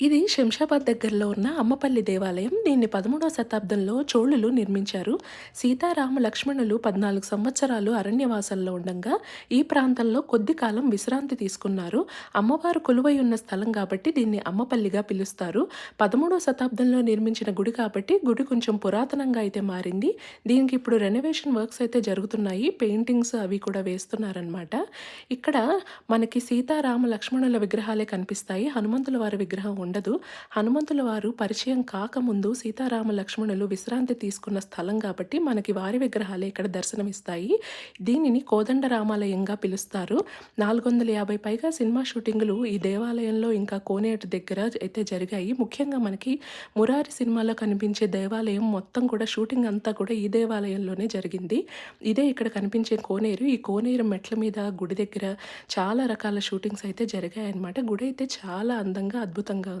ఇది శంషాబాద్ దగ్గరలో ఉన్న అమ్మపల్లి దేవాలయం. దీన్ని పదమూడవ శతాబ్దంలో చోళులు నిర్మించారు. సీతారామ లక్ష్మణులు పద్నాలుగు సంవత్సరాలు అరణ్యవాసంలో ఉండగా ఈ ప్రాంతంలో కొద్ది కాలం విశ్రాంతి తీసుకున్నారు. అమ్మవారు కొలువై ఉన్న స్థలం కాబట్టి దీన్ని అమ్మపల్లిగా పిలుస్తారు. పదమూడవ శతాబ్దంలో నిర్మించిన గుడి కాబట్టి గుడి కొంచెం పురాతనంగా అయితే మారింది. దీనికి ఇప్పుడు రెనోవేషన్ వర్క్స్ అయితే జరుగుతున్నాయి. పెయింటింగ్స్ అవి కూడా వేస్తున్నారనమాట ఇక్కడ మనకి సీతారామ లక్ష్మణుల విగ్రహాలే కనిపిస్తాయి. హనుమంతుల వారి విగ్రహం ఉండదు. హనుమంతుల వారు పరిచయం కాకముందు సీతారామ లక్ష్మణులు విశ్రాంతి తీసుకున్న స్థలం కాబట్టి మనకి వారి విగ్రహాలే ఇక్కడ దర్శనమిస్తాయి. దీనిని కోదండ రామాలయంగా పిలుస్తారు. నాలుగు వందల యాభై పైగా సినిమా షూటింగులు ఈ దేవాలయంలో ఇంకా కోనేటి దగ్గర అయితే జరిగాయి. ముఖ్యంగా మనకి మురారి సినిమాలో కనిపించే దేవాలయం మొత్తం కూడా షూటింగ్ అంతా కూడా ఈ దేవాలయంలోనే జరిగింది. ఇదే ఇక్కడ కనిపించే కోనేరు. ఈ కోనేరు మెట్ల మీద గుడి దగ్గర చాలా రకాల షూటింగ్స్ అయితే జరిగాయి అన్నమాట గుడి అయితే చాలా అందంగా అద్భుతంగా